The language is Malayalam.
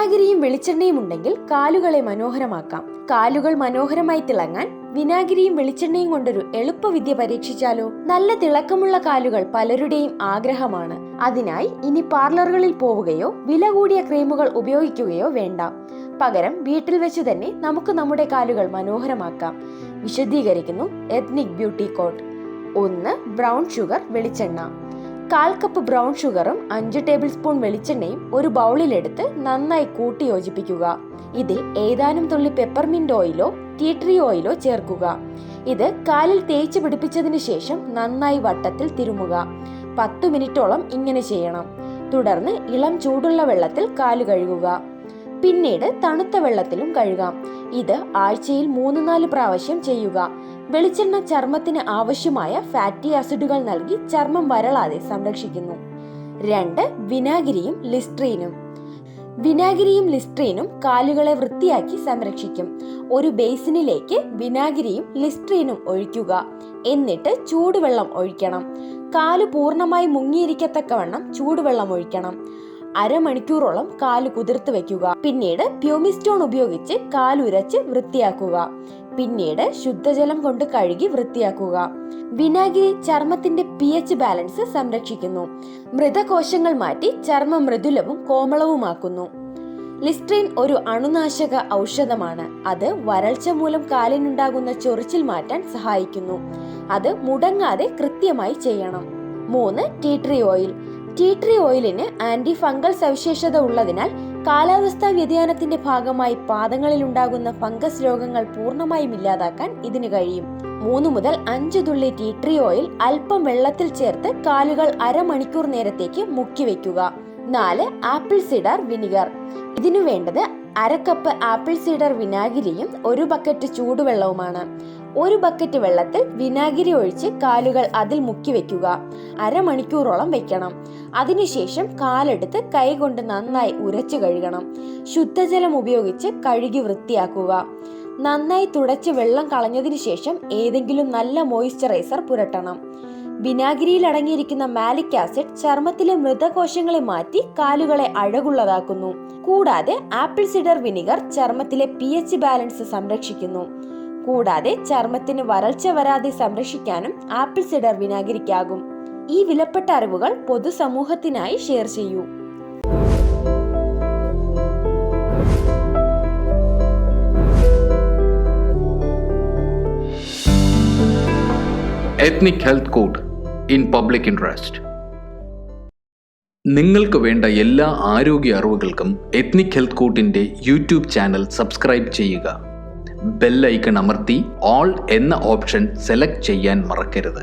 വിനാഗിരിയും വെളിച്ചെണ്ണയും ഉണ്ടെങ്കിൽ കാലുകളെ മനോഹരമാക്കാം. കാലുകൾ മനോഹരമായി തിളങ്ങാൻ വിനാഗിരിയും വെളിച്ചെണ്ണയും കൊണ്ടൊരു എളുപ്പവിദ്യ പരീക്ഷിച്ചാലോ? നല്ല തിളക്കമുള്ള കാലുകൾ പലരുടെയും ആഗ്രഹമാണ്. അതിനായി ഇനി പാർലറുകളിൽ പോവുകയോ വില കൂടിയ ക്രീമുകൾ ഉപയോഗിക്കുകയോ വേണ്ട. പകരം വീട്ടിൽ വെച്ച് തന്നെ നമുക്ക് നമ്മുടെ കാലുകൾ മനോഹരമാക്കാം. വിശദീകരിക്കുന്നു എത്നിക് ബ്യൂട്ടി കോട്ട് ഒന്ന് ബ്രൗൺ ഷുഗർ വെളിച്ചെണ്ണ. കാൽ കപ്പ് ബ്രൗൺ ഷുഗറും അഞ്ച് ടേബിൾ സ്പൂൺ വെളിച്ചെണ്ണയും ഒരു ബൗളിലെടുത്ത് നന്നായി കൂട്ടി യോജിപ്പിക്കുക. ഇതിൽ ഏതാനും തുള്ളി പെപ്പർമിന്റ് ഓയിലോ ടീ ട്രീ ഓയിലോ ചേർക്കുക. ഇത് കാലിൽ തേച്ച് പിടിപ്പിച്ചതിന് ശേഷം നന്നായി വട്ടത്തിൽ തിരുമുക. പത്തു മിനിറ്റോളം ഇങ്ങനെ ചെയ്യണം. തുടർന്ന് ഇളം ചൂടുള്ള വെള്ളത്തിൽ കാൽ കഴുകുക. പിന്നീട് തണുത്ത വെള്ളത്തിലും കഴുകാം. ഇത് ആഴ്ചയിൽ മൂന്ന് നാല് പ്രാവശ്യം ചെയ്യുക. വെളിച്ചെണ്ണ ചർമ്മത്തിന് ആവശ്യമായ ഫാറ്റി ആസിഡുകൾ നൽകി ചർമ്മം വരളാതെ സംരക്ഷിക്കുന്നു. രണ്ട് വിനാഗിരിയും ലിസ്ട്രീനും വിനാഗിരിയും ലിസ്ട്രീനും കാലുകളെ വൃത്തിയാക്കി സംരക്ഷിക്കും. ഒരു ബേസിനിലേക്ക് വിനാഗിരിയും ലിസ്ട്രീനും ഒഴിക്കുക. എന്നിട്ട് ചൂടുവെള്ളം ഒഴിക്കണം. കാൽ പൂർണമായി മുങ്ങിയിരിക്കത്തക്കവണ്ണം ചൂടുവെള്ളം ഒഴിക്കണം. അരമണിക്കൂറോളം കാൽ കുതിർത്ത് വെക്കുക പിന്നീട് പ്യൂമിസ്റ്റോൺ ഉപയോഗിച്ച് കാലുരച്ച് വൃത്തിയാക്കുക. പിന്നീട് ശുദ്ധജലം കൊണ്ട് കഴുകി വൃത്തിയാക്കുക. വിനാഗിരി ചർമ്മത്തിന്റെ പി എച്ച് ബാലൻസ് സംരക്ഷിക്കുന്നു. മൃതകോശങ്ങൾ മാറ്റി ചർമ്മം മൃദുലവും കോമളവുമാക്കുന്നു. ലിസ്ട്രീൻ ഒരു അണുനാശക ഔഷധമാണ്. അത് വരൾച്ച മൂലം കാലിനുണ്ടാകുന്ന ചൊറിച്ചിൽ മാറ്റാൻ സഹായിക്കുന്നു. അത് മുടങ്ങാതെ കൃത്യമായി ചെയ്യണം. മൂന്ന് tea tree oil tea tree ഓയിലിന് anti fungal സവിശേഷത ഉള്ളതിനാൽ കാലാവസ്ഥാ വ്യതിയാനത്തിന്റെ ഭാഗമായി പാദങ്ങളിൽ ഉണ്ടാകുന്ന ഫംഗസ് രോഗങ്ങൾ പൂർണമായും ഇല്ലാതാക്കാൻ ഇതിന് കഴിയും. മൂന്ന് മുതൽ അഞ്ച് തുള്ളി ടീ ട്രീ ഓയിൽ അല്പം വെള്ളത്തിൽ ചേർത്ത് കാലുകൾ അരമണിക്കൂർ നേരത്തേക്ക് മുക്കി വെക്കുക. നാല് ആപ്പിൾ സിഡർ വിനിഗർ. ഇതിനു വേണ്ടത് അരക്കപ്പ് കപ്പ് ആപ്പിൾ സീഡർ വിനാഗിരിയും ഒരു ബക്കറ്റ് ചൂടുവെള്ളവുമാണ്. ഒരു ബക്കറ്റ് വെള്ളത്തിൽ വിനാഗിരി ഒഴിച്ച് കാലുകൾ അതിൽ മുക്കി വെക്കുക. അരമണിക്കൂറോളം വെക്കണം. അതിനുശേഷം കാലെടുത്ത് കൈകൊണ്ട് നന്നായി ഉരച്ചു കഴുകണം. ശുദ്ധജലം ഉപയോഗിച്ച് കഴുകി വൃത്തിയാക്കുക. നന്നായി തുടച്ച് വെള്ളം കളഞ്ഞതിനു ശേഷം ഏതെങ്കിലും നല്ല മോയിസ്ചറൈസർ പുരട്ടണം. വിനാഗിരിയിൽ അടങ്ങിയിരിക്കുന്ന മാലിക് ആസിഡ് ചർമ്മത്തിലെ മൃതകോശങ്ങളെ മാറ്റി കാലുകളെ അഴകുള്ളതാക്കുന്നു. കൂടാതെ ആപ്പിൾ സിഡർ വിനിഗർ ചർമ്മത്തിലെ പി എച്ച് ബാലൻസ് സംരക്ഷിക്കുന്നു. കൂടാതെ ചർമ്മത്തിന് വരൾച്ച വരാതെ സംരക്ഷിക്കാനും ആപ്പിൾ സിഡർ വിനാഗിരിക്കാകും. ഈ വിലപ്പെട്ട അറിവുകൾ പൊതുസമൂഹത്തിനായി ഷെയർ ചെയ്യൂ. Ethnic health code in public interest നിങ്ങൾക്ക് വേണ്ട എല്ലാ ആരോഗ്യ അറിവുകൾക്കും എത്നിക് ഹെൽത്ത് കോട്ടിന്റെ യൂട്യൂബ് ചാനൽ സബ്സ്ക്രൈബ് ചെയ്യുക. ബെൽ ഐക്കൺ അമർത്തി ഓൾ എന്ന ഓപ്ഷൻ സെലക്ട് ചെയ്യാൻ മറക്കരുത്.